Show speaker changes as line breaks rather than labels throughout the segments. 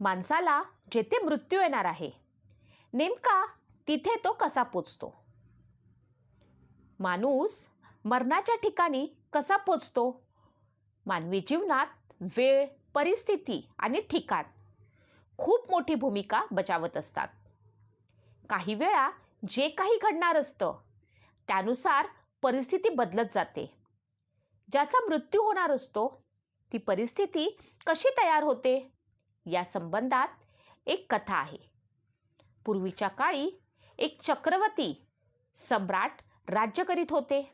माणसाला जेथे मृत्यू येणार आहे नेमका तिथे तो कसा पोचतो? माणूस मरणाच्या ठिकाणी कसा पोचतो? मानवी जीवनात वेळ परिस्थिती आणि ठिकाण खूप मोठी भूमिका बजावत असतात. काही वेळा जे काही घडणार असतं त्यानुसार परिस्थिती बदलत जाते. ज्याचा मृत्यू होणार असतो ती परिस्थिती कशी तयार होते? या संबंधात एक कथा आहे. पूर्वीच्या काळी एक चक्रवर्ती सम्राट राज्य करीत होते.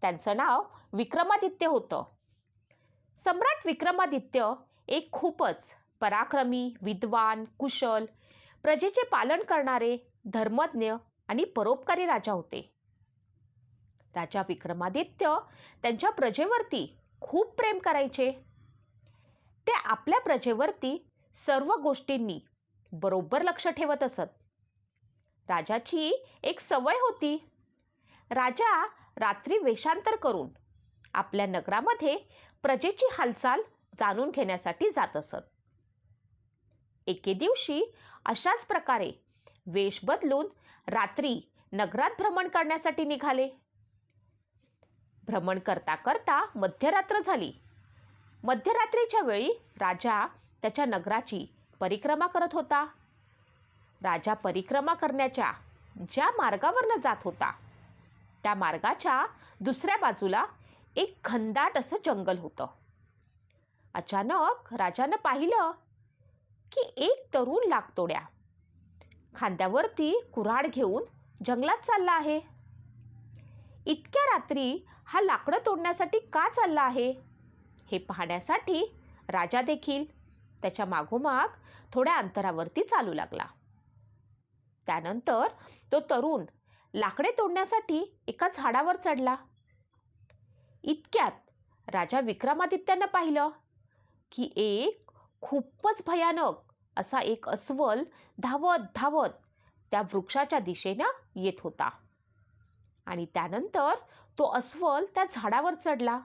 त्यांचं नाव विक्रमादित्य होतं. सम्राट विक्रमादित्य एक खूपच पराक्रमी विद्वान कुशल प्रजेचे पालन करणारे धर्मज्ञ आणि परोपकारी राजा होते. राजा विक्रमादित्य त्यांच्या प्रजेवरती खूप प्रेम करायचे. ते आपल्या प्रजेवरती सर्व गोष्टींनी बरोबर लक्ष ठेवत असत. राजाची एक सवय होती. राजा रात्री वेषांतर करून आपल्या नगरामध्ये प्रजेची हालचाल जाणून घेण्यासाठी जात असत. एके दिवशी अशाच प्रकारे वेश बदलून रात्री नगरात भ्रमण करण्यासाठी निघाले. भ्रमण करता करता मध्यरात्र झाली. मध्यरात्रीच्या वेळी राजा त्याच्या नगराची परिक्रमा करत होता. राजा परिक्रमा करण्याच्या ज्या मार्गावरनं जात होता त्या मार्गाच्या दुसऱ्या बाजूला एक खंदाट असं जंगल होतं. अचानक राजानं पाहिलं की एक तरुण लागतोड्या खांद्यावरती कुऱ्हाड घेऊन जंगलात चालला आहे. इतक्या रात्री हा लाकडं तोडण्यासाठी का चालला आहे? हे पाहण्यासाठी राजा देखील त्याच्या मागोमाग थोड्या अंतरावरती चालू लागला. त्यानंतर तो तरुण लाकडे तोडण्यासाठी एका झाडावर चढला. इतक्यात राजा विक्रमादित्यानं पाहिलं की एक खूपच भयानक असा एक अस्वल धावत धावत त्या वृक्षाच्या दिशेनं येत होता. आणि त्यानंतर तो अस्वल त्या झाडावर चढला.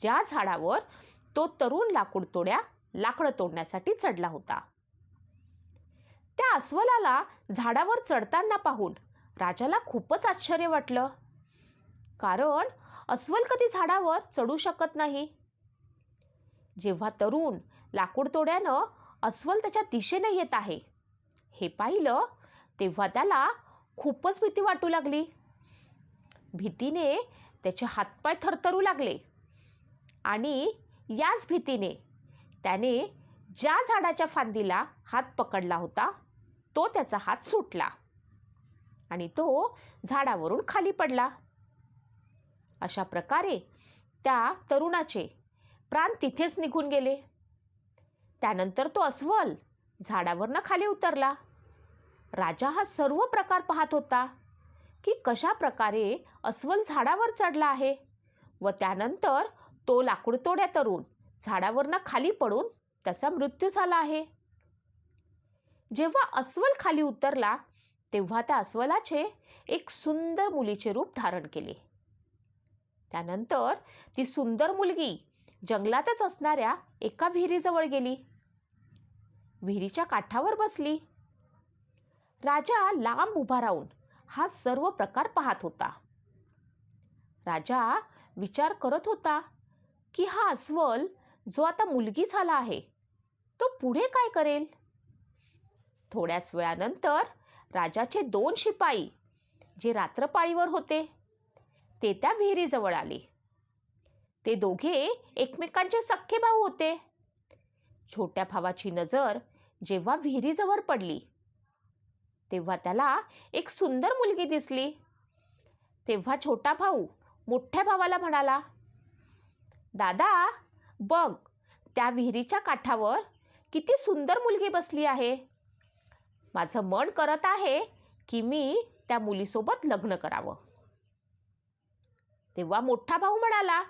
ज्या झाडावर तो तरुण लाकूड तोड्या लाकडं तोडण्यासाठी चढला होता. त्या अस्वलाला झाडावर चढताना पाहून राजाला खूपच आश्चर्य वाटलं. कारण अस्वल कधी झाडावर चढू शकत नाही. जेव्हा तरुण लाकूड तोड्यानं अस्वल त्याच्या दिशेने येत आहे हे पाहिलं तेव्हा त्याला खूपच भीती वाटू लागली. भीतीने त्याचे हातपाय थरथरू लागले. आणि याच भीतीने त्याने ज्या झाडाच्या फांदीला हात पकडला होता तो त्याचा हात सुटला आणि तो झाडावरून खाली पडला. अशा प्रकारे त्या तरुणाचे प्राण तिथेच निघून गेले. त्यानंतर तो अस्वल झाडावरनं खाली उतरला. राजा हा सर्व प्रकार पाहत होता की कशा प्रकारे अस्वल झाडावर चढला आहे व त्यानंतर तो लाकूडतोड्या तरुण झाडावरनं खाली पडून त्याचा मृत्यू झाला आहे. जेव्हा अस्वल खाली उतरला तेव्हा त्या अस्वलाचे एक सुंदर मुलीचे रूप धारण केले. त्यानंतर ती सुंदर मुलगी जंगलातच असणाऱ्या एका विहिरीजवळ गेली. विहिरीच्या काठावर बसली. राजा लांब उभा राहून हा सर्व प्रकार पाहत होता. राजा विचार करत होता की हा अस्वल जो आता मुलगी झाला आहे तो पुढे काय करेल? थोड्याच वेळानंतर राजाचे दोन शिपाई जे रात्रपाळीवर होते ते त्या विहिरीजवळ आले. ते दोघे एकमेकांचे सख्खे भाऊ होते. छोट्या भावाची नजर जेव्हा विहिरीजवळ पडली तेव्हा त्याला एक सुंदर मुलगी दिसली. तेव्हा छोटा भाऊ मोठ्या भावाला म्हणाला दादा बघ त्या विहिरीच्या काठावर किती सुंदर मुलगी बसली आहे. माझं मन करत आहे की मी त्या मुलीसोबत लग्न करावं. तेव्हा मोठा भाऊ म्हणाला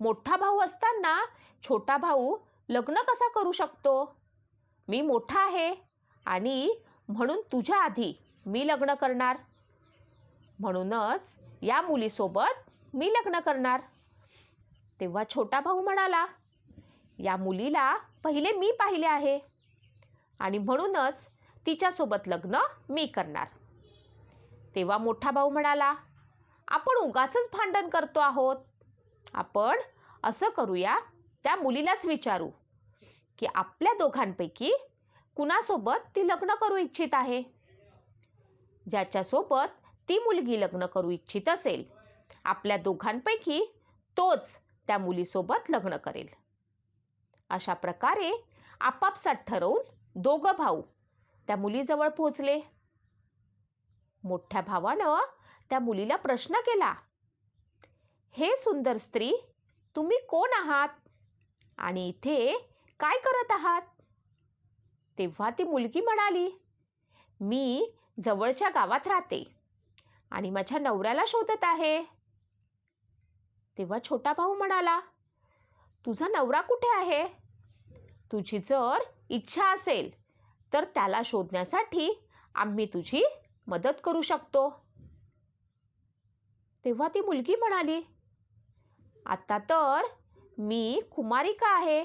मोठा भाऊ असताना छोटा भाऊ लग्न कसा करू शकतो? मी मोठा आहे आणि म्हणून तुझ्या आधी मी लग्न करणार. म्हणूनच या मुलीसोबत मी लग्न करणार. तेव्हा छोटा भाऊ म्हणाला या मुलीला पहिले मी पाहिले आहे. आणि म्हणूनच तिच्यासोबत लग्न मी करणार. तेव्हा मोठा भाऊ म्हणाला आपण उगाच भांडण करतो आहोत. आपण असं करूया त्या मुलीलाच विचारू की आपल्या दोघांपैकी कुणासोबत ती लग्न करू इच्छित आहे. ज्याच्यासोबत ती मुलगी लग्न करू इच्छित असेल आपल्या दोघांपैकी तोच त्या मुलीसोबत लग्न करेल. अशा प्रकारे आपापसात ठरवून दोघं भाऊ त्या मुलीजवळ पोहोचले. मोठ्या भावानं त्या मुलीला प्रश्न केला हे सुंदर स्त्री तुम्ही कोण आहात? आणि इथे काय करत आहात? तेव्हा ती मुलगी म्हणाली मी जवळच्या गावात राहते आणि माझ्या नवऱ्याला शोधत आहे. तेव्हा छोटा भाऊ म्हणाला तुझा नवरा कुठे आहे? तुझी जर इच्छा असेल तर त्याला शोधण्यासाठी आम्ही तुझी मदत करू शकतो. तेव्हा ती मुलगी म्हणाली आता तर मी कुमारिका आहे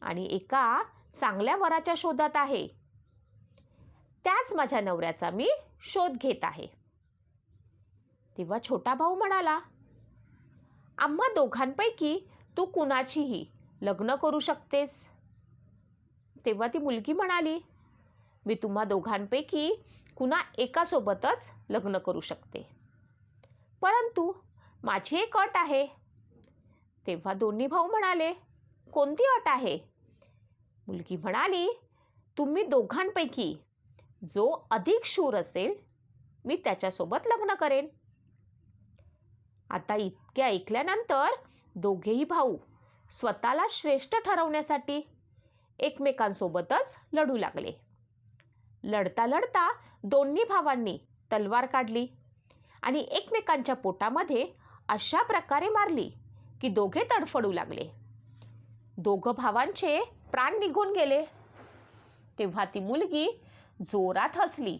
आणि एका चांगल्या वराच्या शोधात आहे. त्याच माझ्या नवऱ्याचा मी शोध घेत आहे. तेव्हा छोटा भाऊ म्हणाला आम्हा दोघांपैकी तू कुणाचीही लग्न करू शकतेस. तेव्हा ती मुलगी म्हणाली मी तुम्हा दोघांपैकी कुणा एकासोबतच लग्न करू शकते. परंतु माझी एक अट आहे. तेव्हा दोन्ही भाऊ म्हणाले कोणती अट आहे? मुलगी म्हणाली तुम्ही दोघांपैकी जो अधिक शूर असेल मी त्याच्यासोबत लग्न करेन. आता इतके ऐकल्यानंतर दोघेही भाऊ स्वतःला श्रेष्ठ ठरवण्यासाठी एकमेकांसोबतच लढू लागले. लढता लढता दोन्ही भावांनी तलवार काढली आणि एकमेकांच्या पोटामध्ये अशा प्रकारे मारली की दोघे तडफडू लागले. दोघं भावांचे प्राण निघून गेले. तेव्हा ती मुलगी जोरात हसली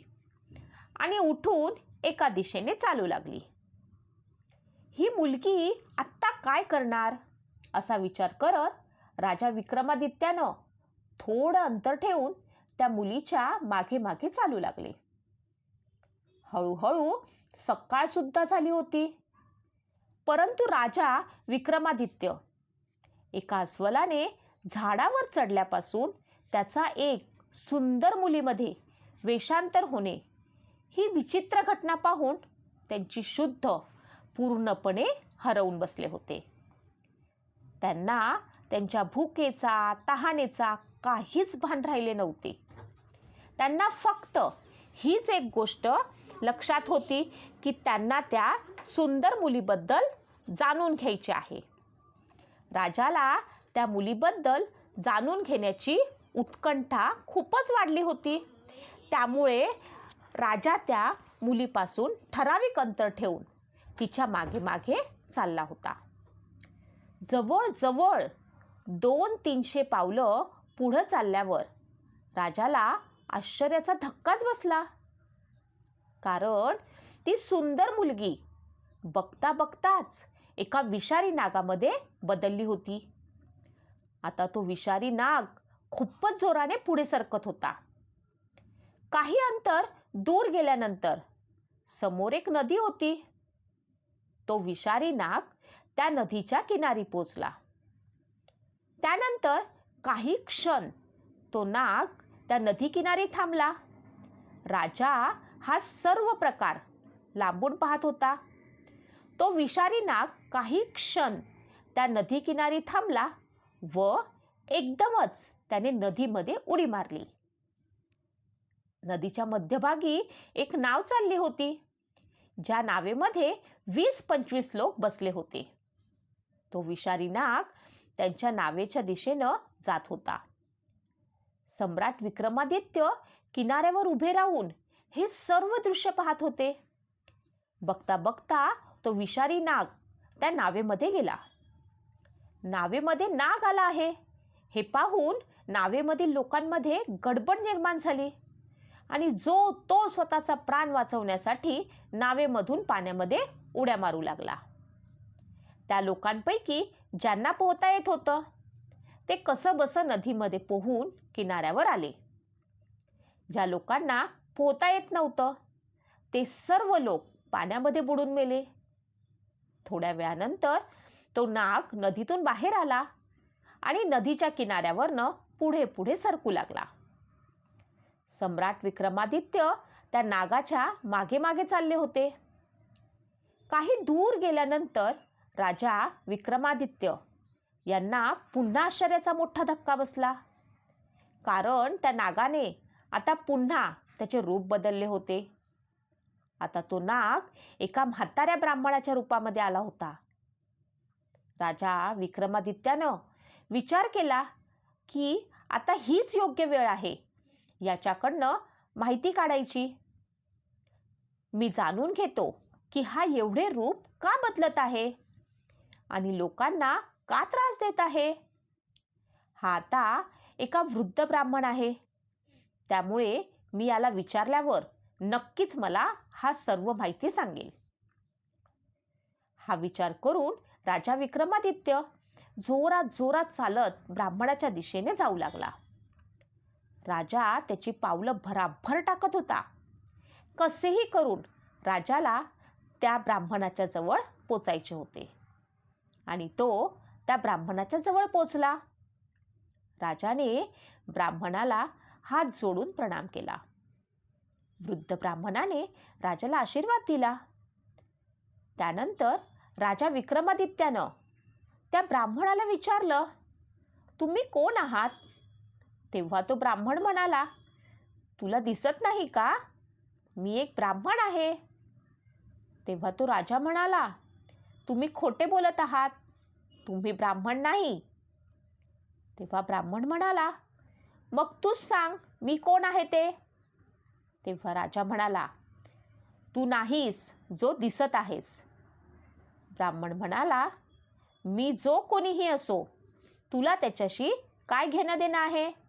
आणि उठून एका दिशेने चालू लागली. ही मुलगी आत्ता काय करणार? असा विचार करत राजा विक्रमादित्यानं थोडं अंतर ठेवून त्या मुलीच्या मागे मागे चालू लागले. हळूहळू सकाळसुद्धा झाली होती. परंतु राजा विक्रमादित्य एका अस्वलाने झाडावर चढल्यापासून त्याचा एक सुंदर मुलीमध्ये वेषांतर होणे ही विचित्र घटना पाहून त्यांची शुद्ध पूर्णपणे हरवून बसले होते. त्यांना त्यांच्या भुकेचा तहानेचा काहीच भान राहिले नव्हते. त्यांना फक्त हीच एक गोष्ट लक्षात होती की त्यांना त्या सुंदर मुलीबद्दल जाणून घ्यायचे आहे. राजाला त्या मुलीबद्दल जाणून घेण्याची उत्कंठा खूपच वाढली होती. त्यामुळे राजा त्या मुलीपासून ठराविक अंतर ठेवून तिच्यामागे मागे चालला होता. जवळजवळ दोन तीनशे पावलं पुढं चालल्यावर राजाला आश्चर्याचा धक्काच बसला. कारण ती सुंदर मुलगी बघता बघताच एका विषारी नागामध्ये बदलली होती. आता तो विषारी नाग खूपच जोराने पुढे सरकत होता. काही अंतर दूर गेल्यानंतर समोर एक नदी होती. तो विषारी नाग त्या नदीच्या किनारी पोचला. त्यानंतर काही क्षण तो नाग त्या नदी किनारी थांबला. राजा हा सर्व प्रकार लांबून पाहत होता. तो विषारी नाग काही क्षण त्या नदी किनारी थांबला व एकदमच त्याने नदीमध्ये उडी मारली. नदीच्या मध्यभागी एक नाव चालली होती. ज्या नावेमध्ये वीस पंचवीस लोक बसले होते. तो विषारी नाग त्यांच्या नावेच्या दिशेनं जात होता. सम्राट विक्रमादित्य किनाऱ्यावर उभे राहून हे सर्व दृश्य पाहत होते. बघता बघता तो विषारी नाग त्या नावेमध्ये गेला. नावेमध्ये नाग आला आहे. हे पाहून नावेमधील लोकांमध्ये गडबड निर्माण झाली. आणि जो तो स्वतःचा प्राण वाचवण्यासाठी नावेमधून पाण्यामध्ये उड्या मारू लागला. त्या लोकांपैकी ज्यांना पोहता येत होतं ते कसं बसं नदीमध्ये पोहून किनाऱ्यावर आले. ज्या लोकांना पोहता येत नव्हतं ते सर्व लोक पाण्यामध्ये बुडून मेले. थोड्या वेळानंतर तो नाग नदीतून बाहेर आला आणि नदीच्या किनाऱ्यावरनं पुढे पुढे सरकू लागला. सम्राट विक्रमादित्य त्या नागाच्या मागे मागे चालले होते. काही दूर गेल्यानंतर राजा विक्रमादित्य यांना पुन्हा आश्चर्याचा मोठा धक्का बसला. कारण त्या नागाने आता पुन्हा त्याचे रूप बदलले होते. आता तो नाग एका म्हाताऱ्या ब्राह्मणाच्या रूपामध्ये आला होता. राजा विक्रमादित्यानं विचार केला की आता हीच योग्य वेळ आहे. याच्याकडनं माहिती काढायची. मी जाणून घेतो की हा एवढे रूप का बदलत आहे आणि लोकांना का त्रास देत आहे? हा आता एका वृद्ध ब्राह्मण आहे. त्यामुळे मी याला विचारल्यावर नक्कीच मला हा सर्व माहिती सांगेल. हा विचार करून राजा विक्रमादित्य जोरात जोरात चालत ब्राह्मणाच्या दिशेने जाऊ लागला. राजा त्याची पावलं भराभर टाकत होता. कसेही करून राजाला त्या ब्राह्मणाच्या जवळ पोचायचे होते. आणि तो त्या ब्राह्मणाच्या जवळ पोचला. राजाने ब्राह्मणाला हात जोडून प्रणाम केला. वृद्ध ब्राह्मणाने राजाला आशीर्वाद दिला. त्यानंतर राजा विक्रमादित्यानं त्या ब्राह्मणाला विचारलं तुम्ही कोण आहात? तेव्हा तो ब्राह्मण म्हणाला तुला दिसत नाही का? मी एक ब्राह्मण आहे. तेव्हा तो राजा म्हणाला तुम्ही खोटे बोलत आहात. तुम्ही ब्राह्मण नाही. तेव्हा ब्राह्मण म्हणाला मग तूच सांग मी कोण आहे ते? तेव्हा राजा म्हणाला तू नाहीस जो दिसत आहेस. ब्राह्मण म्हणाला मी जो कोणीही असो तुला त्याच्याशी काय घेणं देणं आहे?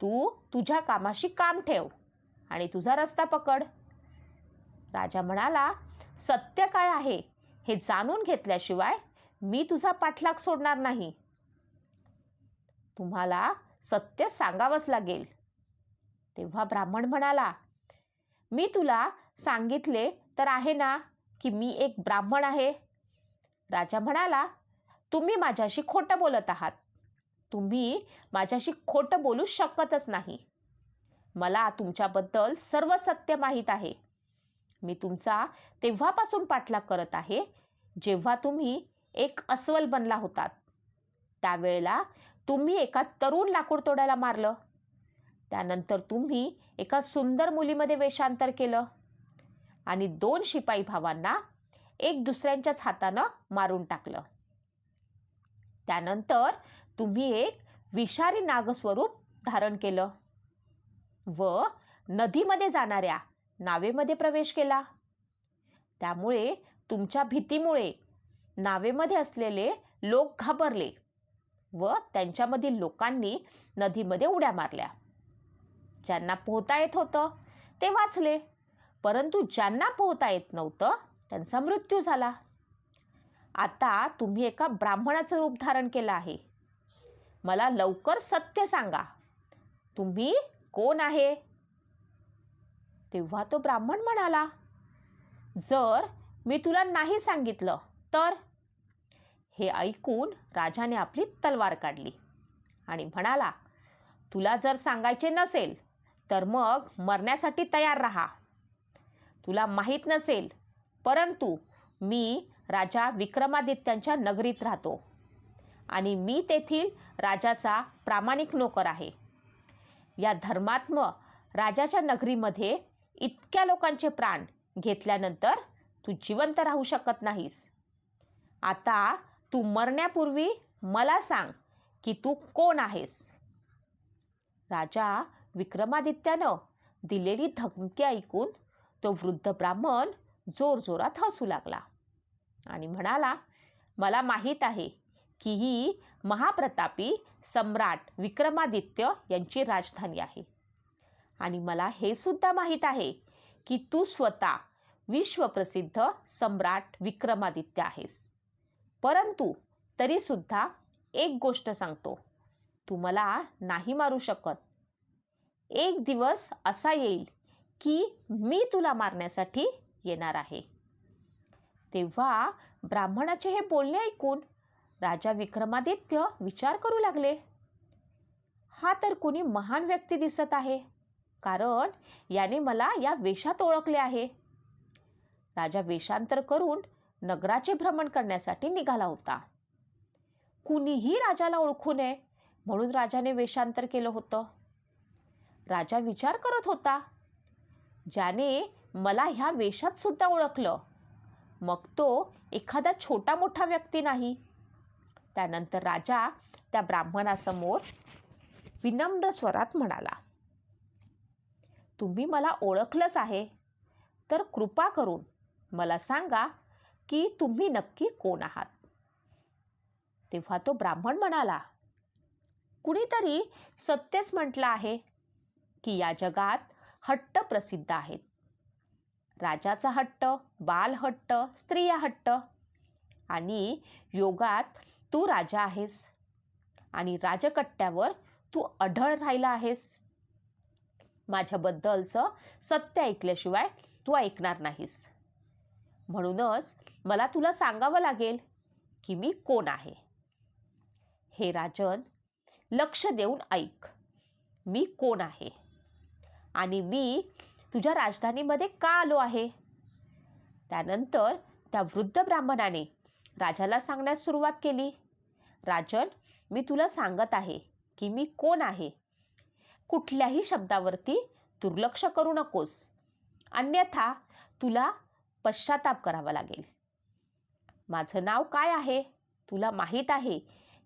तू तुझ्या कामाशी काम ठेव आणि तुझा रस्ता पकड. राजा म्हणाला सत्य काय आहे हे जाणून घेतल्याशिवाय मी तुझा पाठलाग सोडणार नाही. तुम्हाला सत्य सांगावंच लागेल. तेव्हा ब्राह्मण म्हणाला मी तुला सांगितले तर आहे ना की मी एक ब्राह्मण आहे. राजा म्हणाला तुम्ही माझ्याशी खोटं बोलत आहात. तुम्ही माझ्याशी खोटं बोलू शकतच नाही. मला तुमच्याबद्दल सर्व सत्य माहीत आहे. मी तुमचा तेव्हापासून पाठलाग करत आहे जेव्हा तुम्ही एक अस्वल बनला होतात. त्यावेळेला तुम्ही एका तरुण लाकूड तोडायला मारलं. त्यानंतर तुम्ही एका सुंदर मुलीमध्ये वेषांतर केलं. आणि दोन शिपाई भावांना एक दुसऱ्यांच्याच हातानं मारून टाकलं. त्यानंतर तुम्ही एक विषारी नागस्वरूप धारण केलं. व नदीमध्ये जाणाऱ्या नावेमध्ये प्रवेश केला. त्यामुळे तुमच्या भीतीमुळे नावेमध्ये असलेले लोक घाबरले व त्यांच्यामधील लोकांनी नदीमध्ये उड्या मारल्या. ज्यांना पोहता येत होतं ते वाचले. परंतु ज्यांना पोहता येत नव्हतं त्यांचा मृत्यू झाला. आता तुम्ही एका ब्राह्मणाचं रूप धारण केलं आहे. मला लवकर सत्य सांगा. तुम्ही कोण आहे? तेव्हा तो ब्राह्मण म्हणाला जर मी तुला नाही सांगितलं तर? हे ऐकून राजाने आपली तलवार काढली आणि म्हणाला तुला जर सांगायचे नसेल तर मग मरण्यासाठी तयार राहा. तुला माहीत नसेल परंतु मी राजा विक्रमादित्यांच्या नगरीत राहतो. आणि मी तेथील राजाचा प्रामाणिक नोकर आहे. या धर्मात्म राजाच्या नगरीमध्ये इतक्या लोकांचे प्राण घेतल्यानंतर तू जिवंत राहू शकत नाहीस. आता तू मरण्यापूर्वी मला सांग की तू कोण आहेस? राजा विक्रमादित्यानं दिलेली धमकी ऐकून तो वृद्ध ब्राह्मण जोरजोरात हसू लागला आणि म्हणाला मला माहीत आहे की ही महाप्रतापी सम्राट विक्रमादित्य यांची राजधानी आहे. आणि मला हे सुद्धा माहीत आहे की तू स्वतः विश्वप्रसिद्ध सम्राट विक्रमादित्य आहेस. परंतु तरीसुद्धा एक गोष्ट सांगतो. तू मला नाही मारू शकत. एक दिवस असा येईल की मी तुला मारण्यासाठी येणार आहे. तेव्हा ब्राह्मणाचे हे बोलणे ऐकून राजा विक्रमादित्य विचार करू लागले. हा तर कोणी महान व्यक्ती दिसत आहे कारण याने मला या वेशात ओळखले आहे. राजा वेषांतर करून नगराचे भ्रमण करण्यासाठी निघाला होता. कुणीही राजाला ओळखू नये म्हणून राजाने वेषांतर केलं होतं. राजा विचार करत होता ज्याने मला ह्या वेशात सुद्धा ओळखलं. मग तो एखादा छोटा मोठा व्यक्ती नाही त्यानंतर राजा त्या ब्राह्मणासमोर विनम्र स्वरात म्हणाला तुम्ही मला ओळखलंच आहे. तर कृपा करून मला सांगा की तुम्ही नक्की कोण आहात? तेव्हा तो ब्राह्मण म्हणाला कुणीतरी सत्यच म्हटलं आहे की या जगात हट्ट प्रसिद्ध आहेत. राजाचा हट्ट बालहट्ट स्त्रिया हट्ट आणि योगात तू राजा आहेस. आणि राजकट्ट्यावर तू अढळ राहिला आहेस. माझ्याबद्दलचं सत्य ऐकल्याशिवाय तू ऐकणार नाहीस. म्हणूनच मला तुला सांगावं लागेल की मी कोण आहे. हे राजन लक्ष देऊन ऐक. मी कोण आहे? आणि मी तुझ्या राजधानीमध्ये का आलो आहे? त्यानंतर त्या वृद्ध ब्राह्मणाने राजाला सांगण्यास सुरुवात केली. राजन मी तुला सांगत आहे की मी कोण आहे? कुठल्याही शब्दावरती दुर्लक्ष करू नकोस. अन्यथा तुला पश्चाताप करावा लागेल. माझं नाव काय आहे? तुला माहीत आहे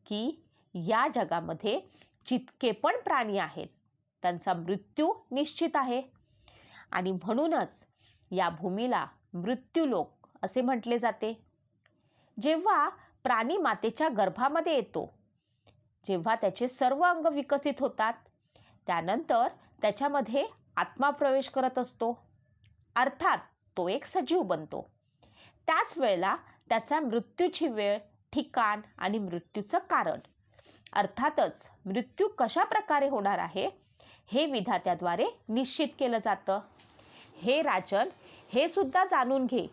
की या जगामध्ये जितके पण प्राणी आहेत त्यांचा मृत्यू निश्चित आहे. आणि म्हणूनच या भूमीला मृत्यूलोक असे म्हटले जाते. जेव्हा प्राणी मातेच्या गर्भामध्ये येतो जेव्हा त्याचे सर्व अंग विकसित होतात त्यानंतर त्याच्यामध्ये आत्मा प्रवेश करत असतो. अर्थात तो एक सजीव बनतो. त्याच वेळेला त्याचा मृत्यूची वेळ ठिकाण आणि मृत्यूचं कारण. अर्थातच मृत्यू कशा प्रकारे होणार आहे हे विधात्याद्वारे निश्चित केलं जातं. हे राजन हे सुद्धा जाणून घे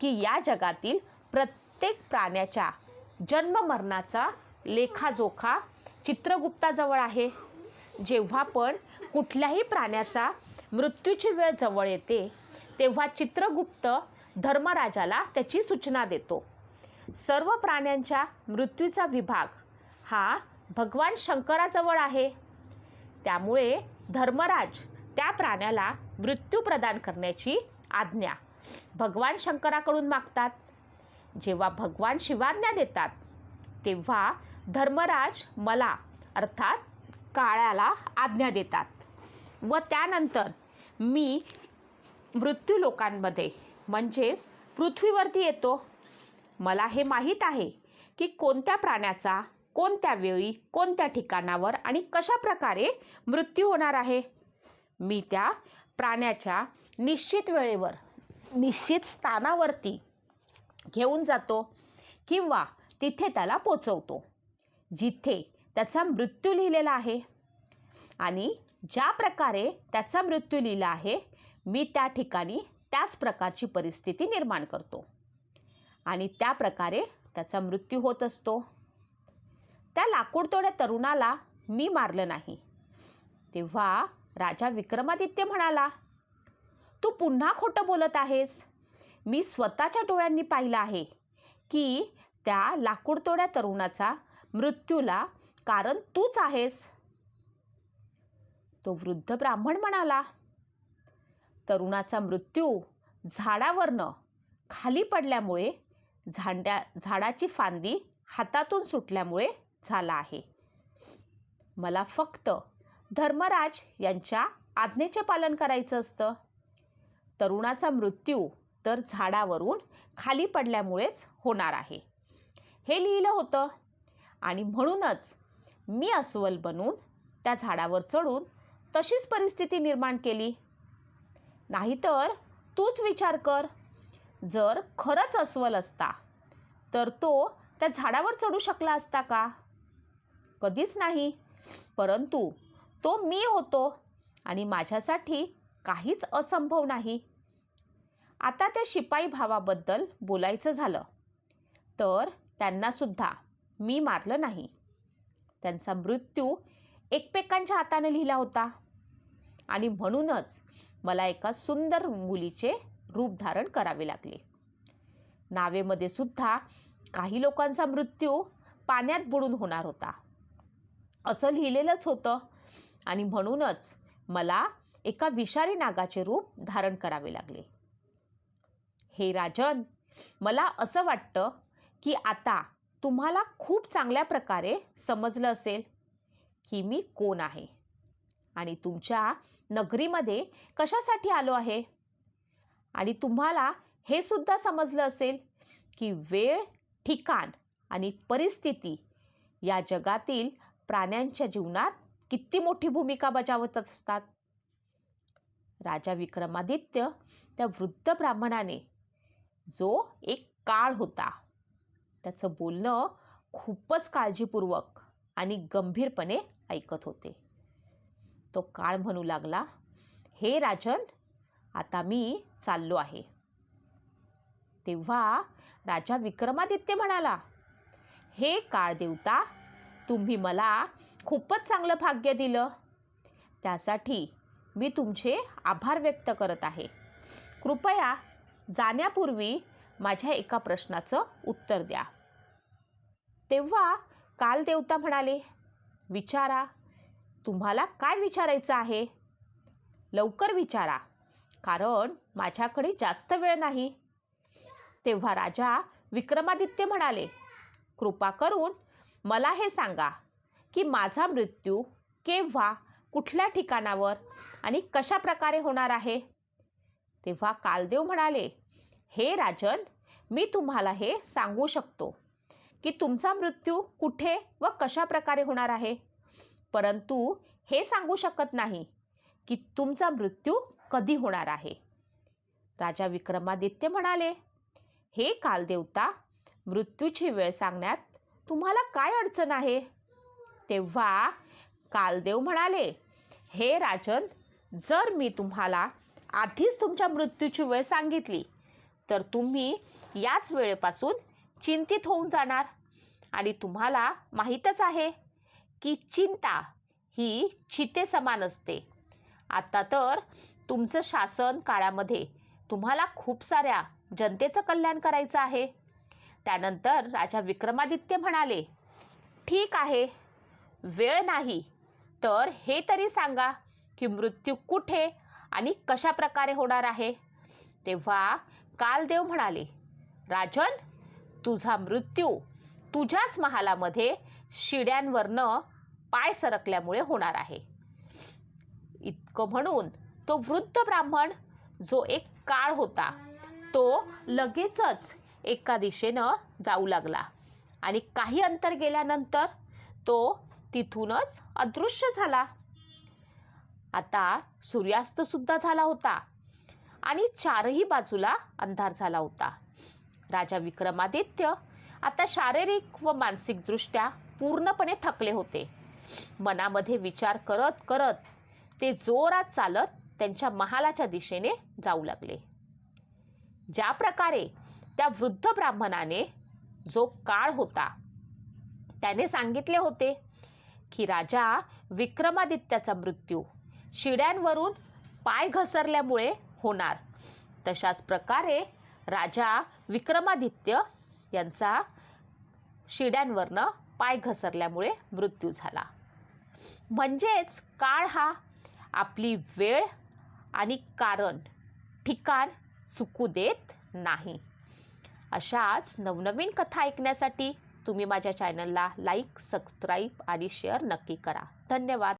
की या जगातील प्रत्येक प्रत्येक प्राण्याच्या जन्म मरणाचा लेखाजोखा चित्रगुप्ताजवळ आहे. जेव्हा पण कुठल्याही प्राण्याचा मृत्यूची वेळ जवळ येते तेव्हा चित्रगुप्त धर्मराजाला त्याची सूचना देतो. सर्व प्राण्यांच्या मृत्यूचा विभाग हा भगवान शंकराजवळ आहे. त्यामुळे धर्मराज त्या प्राण्याला मृत्यू प्रदान करण्याची आज्ञा भगवान शंकराकडून मागतात. जेव्हा भगवान शिवाज्ञा देतात तेव्हा धर्मराज मला अर्थात काळ्याला आज्ञा देतात. व त्यानंतर मी मृत्यू लोकांमध्ये म्हणजेच पृथ्वीवरती येतो. मला हे माहीत आहे की कोणत्या प्राण्याचा कोणत्या वेळी कोणत्या ठिकाणावर आणि कशा प्रकारे मृत्यू होणार आहे? मी त्या प्राण्याच्या निश्चित वेळेवर निश्चित स्थानावरती घेऊन जातो किंवा तिथे त्याला पोचवतो. जिथे त्याचा मृत्यू लिहिलेला आहे. आणि ज्या प्रकारे त्याचा मृत्यू लिहिला आहे मी त्या ठिकाणी त्याच प्रकारची परिस्थिती निर्माण करतो. आणि त्या प्रकारे त्याचा मृत्यू होत असतो. त्या लाकूडतोड्या तरुणाला मी मारलं नाही. तेव्हा राजा विक्रमादित्य म्हणाला तू पुन्हा खोटं बोलत आहेस? मी स्वतःच्या डोळ्यांनी पाहिलं आहे की त्या लाकूडतोड्या तरुणाचा मृत्यूला कारण तूच आहेस. तो वृद्ध ब्राह्मण म्हणाला तरुणाचा मृत्यू झाडावरनं खाली पडल्यामुळे झांड्या झाडाची फांदी हातातून सुटल्यामुळे झाला आहे. मला फक्त धर्मराज यांच्या आज्ञेचे पालन करायचं असतं. तरुणाचा मृत्यू तर झाडावरून खाली पडल्यामुळेच होणार आहे. हे लिहिलं होतं. आणि म्हणूनच मी अस्वल बनून त्या झाडावर चढून तशीच परिस्थिती निर्माण केली. नाहीतर तूच विचार कर. जर खरंच अस्वल असता तर तो त्या झाडावर चढू शकला असता का? कधीच नाही. परंतु तो मी होतो आणि माझ्यासाठी काहीच असंभव नाही. आता त्या शिपाई भावाबद्दल बोलायचं झालं. तर त्यांनासुद्धा मी मारलं नाही. त्यांचा मृत्यू एकमेकांच्या हाताने लिहिला होता. आणि म्हणूनच मला एका सुंदर मुलीचे रूप धारण करावे लागले. नावेमध्ये सुद्धा काही लोकांचा मृत्यू पाण्यात बुडून होणार होता. असं लिहिलेलंच होतं. आणि म्हणूनच मला एका विषारी नागाचे रूप धारण करावे लागले. हे राजन मला असं वाटतं की आता तुम्हाला खूप चांगल्या प्रकारे समजलं असेल की मी कोण आहे आणि तुमच्या नगरीमध्ये कशासाठी आलो आहे. आणि तुम्हाला हे सुद्धा समजलं असेल की वेळ ठिकाण आणि परिस्थिती या जगातील प्राण्यांच्या जीवनात किती मोठी भूमिका बजावत असतात. राजा विक्रमादित्य त्या वृद्ध ब्राह्मणाने जो एक काळ होता. त्याचं बोलणं खूपच काळजीपूर्वक आणि गंभीरपणे ऐकत होते. तो काळ म्हणू लागला हे राजन आता मी चाललो आहे. तेव्हा राजा विक्रमादित्य म्हणाला हे काळ देवता तुम्ही मला खूपच चांगलं भाग्य दिलं. त्यासाठी मी तुमचे आभार व्यक्त करत आहे. कृपया जाण्यापूर्वी माझ्या एका प्रश्नाचं उत्तर द्या. तेव्हा कालदेवता म्हणाले विचारा तुम्हाला काय विचारायचं आहे? लवकर विचारा कारण माझ्याकडे जास्त वेळ नाही. तेव्हा राजा विक्रमादित्य म्हणाले कृपा करून मला हे सांगा की माझा मृत्यू केव्हा कुठल्या ठिकाणावर आणि कशा प्रकारे होणार आहे? तेव्हा कालदेव म्हणाले हे राजन मी तुम्हाला हे सांगू शकतो की तुमचा मृत्यू कुठे व कशा प्रकारे होणार आहे. परंतु हे सांगू शकत नाही की तुमचा मृत्यू कधी होणार आहे. राजा विक्रमादित्य म्हणाले हे कालदेवता मृत्यूची वेळ सांगण्यात तुम्हाला काय अडचण आहे? तेव्हा कालदेव म्हणाले हे राजन जर मी तुम्हाला आधीच तुमच्या मृत्यूची वेळ सांगितली. तर तुम्ही याच वेळेपासून चिंतित होऊन जाणार. आणि तुम्हाला माहीतच आहे की चिंता ही चिते समान असते. आता तर तुमचं शासन काळामध्ये तुम्हाला खूप साऱ्या जनतेचं कल्याण करायचं आहे. त्यानंतर राजा विक्रमादित्य म्हणाले ठीक आहे. वेळ नाही. तर हे तरी सांगा की मृत्यू कुठे आणि कशा प्रकारे होणार आहे? तेव्हा कालदेव म्हणाले राजन तुझा मृत्यू तुझ्याच महालामध्ये शिड्यांवरनं पाय सरकल्यामुळे होणार आहे. इतकं म्हणून तो वृद्ध ब्राह्मण जो एक काळ होता तो लगेचच एका दिशेनं जाऊ लागला आणि काही अंतर गेल्यानंतर तो तिथूनच अदृश्य झाला. आता सूर्यास्त सुद्धा झाला होता. आणि चारही बाजूला अंधार झाला होता. राजा विक्रमादित्य आता शारीरिक व मानसिकदृष्ट्या पूर्णपणे थकले होते. मनामध्ये विचार करत करत ते जोरात चालत त्यांच्या महालाच्या दिशेने जाऊ लागले. ज्या प्रकारे त्या वृद्ध ब्राह्मणाने जो काळ होता त्याने सांगितले होते की राजा विक्रमादित्याचा मृत्यू शिड्यांवरून पाय घसरल्यामुळे होणार. तशाच प्रकारे राजा विक्रमादित्य यांचा शिड्यांवरनं पाय घसरल्यामुळे मृत्यू झाला. म्हणजेच काळ हा आपली वेळ आणि कारण ठिकाण चुकू देत नाही. अशाच नवनवीन कथा ऐकण्यासाठी तुम्ही माझ्या चॅनलला लाईक सबस्क्राईब आणि शेअर नक्की करा. धन्यवाद.